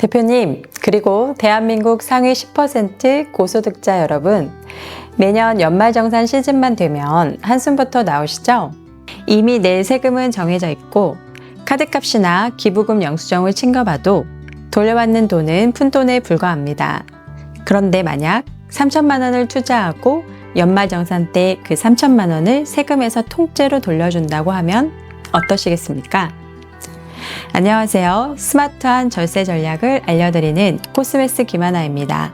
대표님, 그리고 대한민국 상위 10% 고소득자 여러분, 매년 연말정산 시즌만 되면 한숨부터 나오시죠? 이미 낼 세금은 정해져 있고, 카드값이나 기부금 영수증을 챙겨봐도 돌려받는 돈은 푼돈에 불과합니다. 그런데 만약 3천만 원을 투자하고 연말정산 때 그 3천만 원을 세금에서 통째로 돌려준다고 하면 어떠시겠습니까? 안녕하세요. 스마트한 절세 전략을 알려드리는 코스메스 김하나입니다.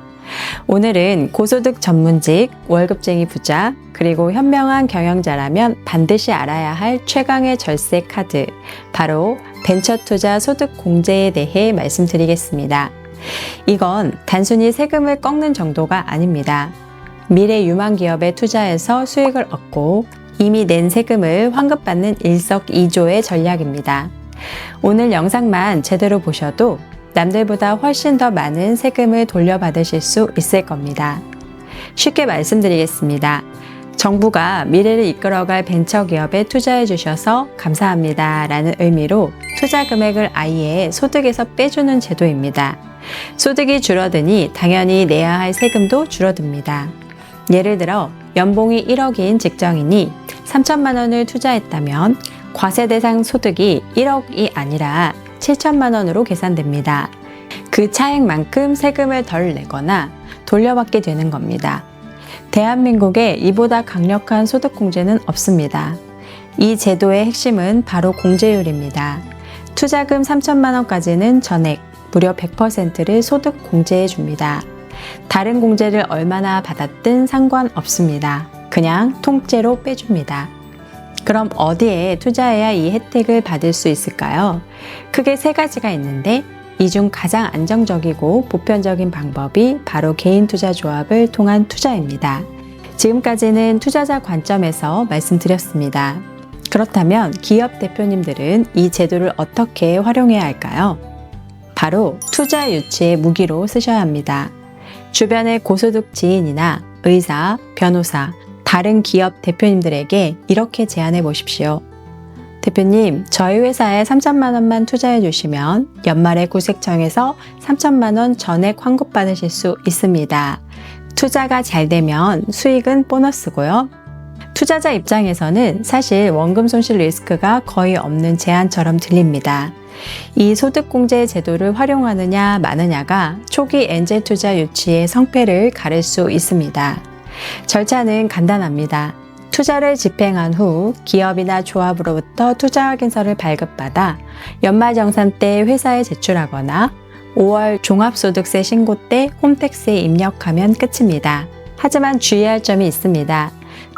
오늘은 고소득 전문직, 월급쟁이 부자, 그리고 현명한 경영자라면 반드시 알아야 할 최강의 절세 카드, 바로 벤처 투자 소득 공제에 대해 말씀드리겠습니다. 이건 단순히 세금을 꺾는 정도가 아닙니다. 미래 유망 기업에 투자해서 수익을 얻고 이미 낸 세금을 환급받는 일석이조의 전략입니다. 오늘 영상만 제대로 보셔도 남들보다 훨씬 더 많은 세금을 돌려받으실 수 있을 겁니다. 쉽게 말씀드리겠습니다. 정부가 미래를 이끌어갈 벤처 기업에 투자해 주셔서 감사합니다. 라는 의미로 투자 금액을 아예 소득에서 빼주는 제도입니다. 소득이 줄어드니 당연히 내야 할 세금도 줄어듭니다. 예를 들어 연봉이 1억인 직장인이 3천만 원을 투자했다면 과세 대상 소득이 1억이 아니라 7천만 원으로 계산됩니다. 그 차액만큼 세금을 덜 내거나 돌려받게 되는 겁니다. 대한민국에 이보다 강력한 소득 공제는 없습니다. 이 제도의 핵심은 바로 공제율입니다. 투자금 3천만 원까지는 전액 무려 100%를 소득 공제해 줍니다. 다른 공제를 얼마나 받았든 상관없습니다. 그냥 통째로 빼줍니다. 그럼 어디에 투자해야 이 혜택을 받을 수 있을까요? 크게 세 가지가 있는데 이 중 가장 안정적이고 보편적인 방법이 바로 개인 투자 조합을 통한 투자입니다. 지금까지는 투자자 관점에서 말씀드렸습니다. 그렇다면 기업 대표님들은 이 제도를 어떻게 활용해야 할까요? 바로 투자 유치의 무기로 쓰셔야 합니다. 주변의 고소득 지인이나 의사, 변호사, 다른 기업 대표님들에게 이렇게 제안해 보십시오. 대표님, 저희 회사에 3천만 원만 투자해 주시면 연말에 구색청에서 3천만 원 전액 환급 받으실 수 있습니다. 투자가 잘 되면 수익은 보너스고요. 투자자 입장에서는 사실 원금 손실 리스크가 거의 없는 제안처럼 들립니다. 이 소득공제 제도를 활용하느냐 마느냐가 초기 엔젤 투자 유치의 성패를 가릴 수 있습니다. 절차는 간단합니다. 투자를 집행한 후 기업이나 조합으로부터 투자 확인서를 발급받아 연말정산 때 회사에 제출하거나 5월 종합소득세 신고 때 홈택스에 입력하면 끝입니다. 하지만 주의할 점이 있습니다.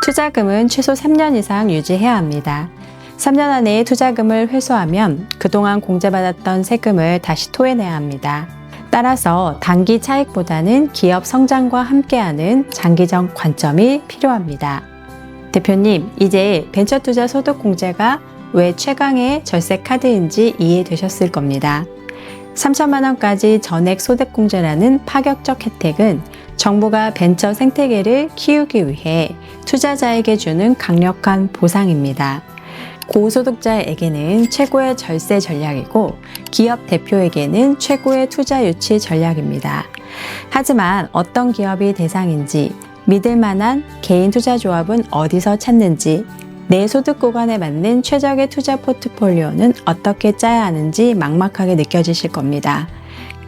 투자금은 최소 3년 이상 유지해야 합니다. 3년 안에 투자금을 회수하면 그동안 공제받았던 세금을 다시 토해내야 합니다. 따라서 단기 차익보다는 기업 성장과 함께하는 장기적 관점이 필요합니다. 대표님, 이제 벤처 투자 소득 공제가 왜 최강의 절세 카드인지 이해되셨을 겁니다. 3천만 원까지 전액 소득 공제라는 파격적 혜택은 정부가 벤처 생태계를 키우기 위해 투자자에게 주는 강력한 보상입니다. 고소득자에게는 최고의 절세 전략이고 기업 대표에게는 최고의 투자 유치 전략입니다. 하지만 어떤 기업이 대상인지 믿을 만한 개인 투자 조합은 어디서 찾는지 내 소득 구간에 맞는 최적의 투자 포트폴리오는 어떻게 짜야 하는지 막막하게 느껴지실 겁니다.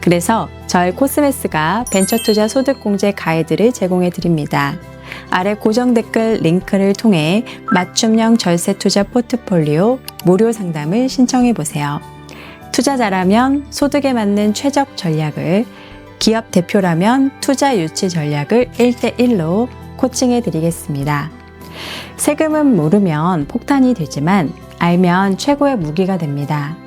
그래서 저희 코스메스가 벤처 투자 소득 공제 가이드를 제공해 드립니다. 아래 고정 댓글 링크를 통해 맞춤형 절세 투자 포트폴리오 무료 상담을 신청해 보세요. 투자자라면 소득에 맞는 최적 전략을, 기업 대표라면 투자 유치 전략을 1대1로 코칭해 드리겠습니다. 세금은 모르면 폭탄이 되지만 알면 최고의 무기가 됩니다.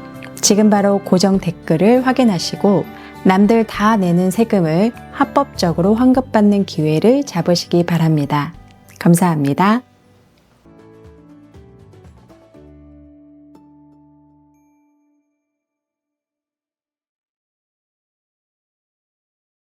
지금 바로 고정 댓글을 확인하시고 남들 다 내는 세금을 합법적으로 환급받는 기회를 잡으시기 바랍니다. 감사합니다.